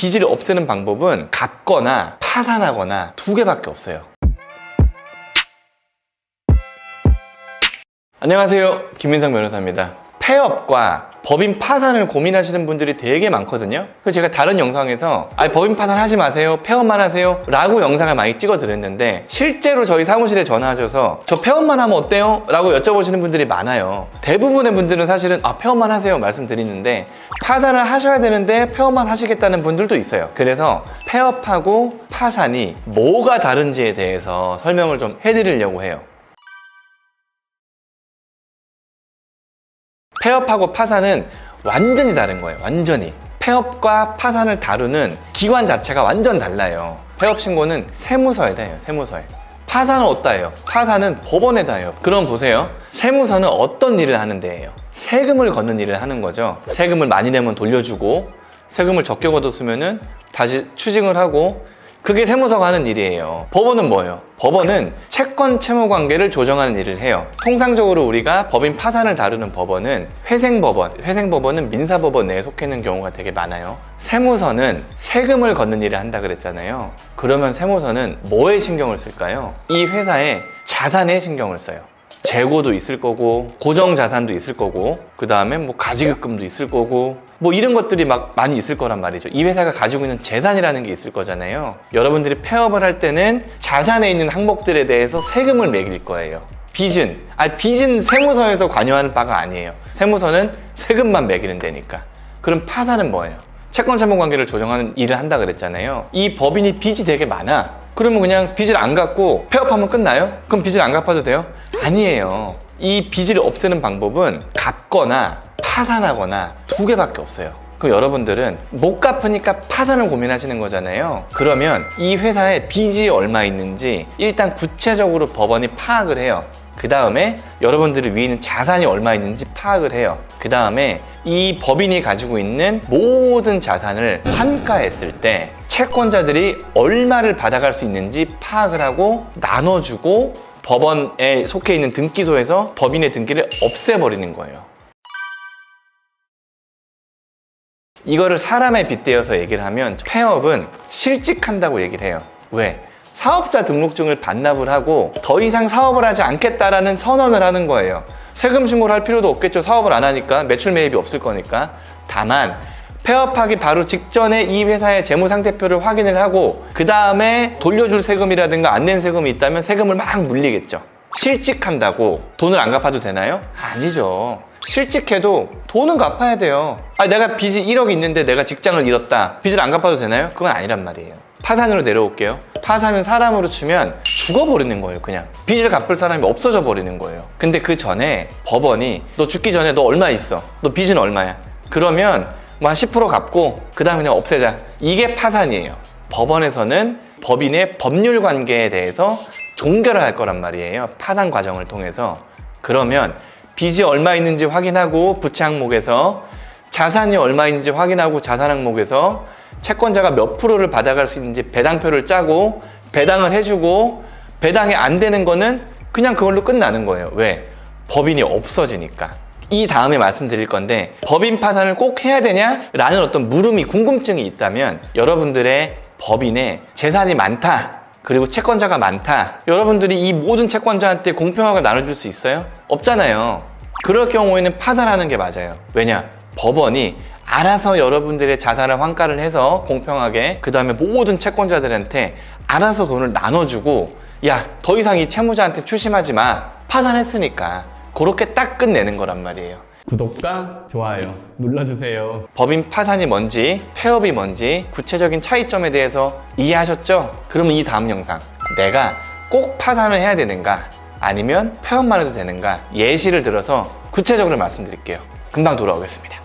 빚을 없애는 방법은 갚거나 파산하거나 두 개밖에 없어요. 안녕하세요. 김민성 변호사입니다. 폐업과 법인 파산을 고민하시는 분들이 되게 많거든요. 그래서 제가 다른 영상에서 아 법인 파산 하지 마세요. 폐업만 하세요. 라고 영상을 많이 찍어 드렸는데 실제로 저희 사무실에 전화하셔서 저 폐업만 하면 어때요? 라고 여쭤보시는 분들이 많아요. 대부분의 분들은 사실은 아 폐업만 하세요 말씀드리는데 파산을 하셔야 되는데 폐업만 하시겠다는 분들도 있어요. 그래서 폐업하고 파산이 뭐가 다른지에 대해서 설명을 좀 해드리려고 해요. 폐업하고 파산은 완전히 다른 거예요. 완전히. 폐업과 파산을 다루는 기관 자체가 완전 달라요. 폐업 신고는 세무서에다 해요. 세무서에. 파산은 어디다 해요? 파산은 법원에다 해요. 그럼 보세요. 세무서는 어떤 일을 하는 데예요? 세금을 걷는 일을 하는 거죠. 세금을 많이 내면 돌려주고 세금을 적게 걷었으면은 다시 추징을 하고 그게 세무서가 하는 일이에요. 법원은 뭐예요? 법원은 채권 채무 관계를 조정하는 일을 해요. 통상적으로 우리가 법인 파산을 다루는 법원은 회생법원, 회생법원은 민사법원 내에 속해 있는 경우가 되게 많아요. 세무서는 세금을 걷는 일을 한다 그랬잖아요. 그러면 세무서는 뭐에 신경을 쓸까요? 이 회사의 자산에 신경을 써요. 재고도 있을 거고 고정 자산도 있을 거고 그 다음에 뭐 가지급금도 있을 거고 뭐 이런 것들이 막 많이 있을 거란 말이죠. 이 회사가 가지고 있는 재산이라는 게 있을 거잖아요. 여러분들이 폐업을 할 때는 자산에 있는 항목들에 대해서 세금을 매길 거예요. 빚은 아 빚은 세무서에서 관여하는 바가 아니에요. 세무서는 세금만 매기는 데니까. 그럼 파산은 뭐예요? 채권 채무 관계를 조정하는 일을 한다 그랬잖아요. 이 법인이 빚이 되게 많아. 그러면 그냥 빚을 안 갚고 폐업하면 끝나요? 그럼 빚을 안 갚아도 돼요? 아니에요. 이 빚을 없애는 방법은 갚거나 파산하거나 두 개밖에 없어요. 그럼 여러분들은 못 갚으니까 파산을 고민하시는 거잖아요. 그러면 이 회사에 빚이 얼마 있는지 일단 구체적으로 법원이 파악을 해요. 그 다음에 여러분들이 위에 있는 자산이 얼마 있는지 파악을 해요. 그 다음에 이 법인이 가지고 있는 모든 자산을 환가했을 때 채권자들이 얼마를 받아갈 수 있는지 파악을 하고 나눠주고 법원에 속해 있는 등기소에서 법인의 등기를 없애버리는 거예요. 이거를 사람에 빗대어서 얘기를 하면 폐업은 실직한다고 얘기를 해요. 왜? 사업자 등록증을 반납을 하고 더 이상 사업을 하지 않겠다라는 선언을 하는 거예요. 세금 신고를 할 필요도 없겠죠. 사업을 안 하니까 매출 매입이 없을 거니까. 다만 폐업하기 바로 직전에 이 회사의 재무 상태표를 확인을 하고 그 다음에 돌려줄 세금이라든가 안 낸 세금이 있다면 세금을 막 물리겠죠. 실직한다고 돈을 안 갚아도 되나요? 아니죠. 실직해도 돈은 갚아야 돼요. 아, 내가 빚이 1억 있는데 내가 직장을 잃었다. 빚을 안 갚아도 되나요? 그건 아니란 말이에요. 파산으로 내려올게요. 파산은 사람으로 치면 죽어버리는 거예요, 그냥. 빚을 갚을 사람이 없어져 버리는 거예요. 근데 그 전에 법원이 너 죽기 전에 너 얼마 있어? 너 빚은 얼마야? 그러면 뭐 한 10% 갚고 그 다음에 그냥 없애자. 이게 파산이에요. 법원에서는 법인의 법률 관계에 대해서 종결을 할 거란 말이에요. 파산 과정을 통해서. 그러면 빚이 얼마 있는지 확인하고 부채 항목에서 자산이 얼마 있는지 확인하고 자산 항목에서 채권자가 몇 프로를 받아갈 수 있는지 배당표를 짜고 배당을 해주고 배당이 안 되는 거는 그냥 그걸로 끝나는 거예요. 왜? 법인이 없어지니까. 이 다음에 말씀드릴 건데 법인 파산을 꼭 해야 되냐? 라는 어떤 물음이 궁금증이 있다면 여러분들의 법인에 재산이 많다. 그리고 채권자가 많다. 여러분들이 이 모든 채권자한테 공평하게 나눠줄 수 있어요? 없잖아요. 그럴 경우에는 파산하는 게 맞아요. 왜냐? 법원이 알아서 여러분들의 자산을 환가를 해서 공평하게 그 다음에 모든 채권자들한테 알아서 돈을 나눠주고 야 더 이상 이 채무자한테 추심하지 마 파산했으니까 그렇게 딱 끝내는 거란 말이에요. 구독과 좋아요 눌러주세요. 법인 파산이 뭔지 폐업이 뭔지 구체적인 차이점에 대해서 이해하셨죠? 그러면 이 다음 영상 내가 꼭 파산을 해야 되는가? 아니면 폐업만 해도 되는가? 예시를 들어서 구체적으로 말씀드릴게요. 금방 돌아오겠습니다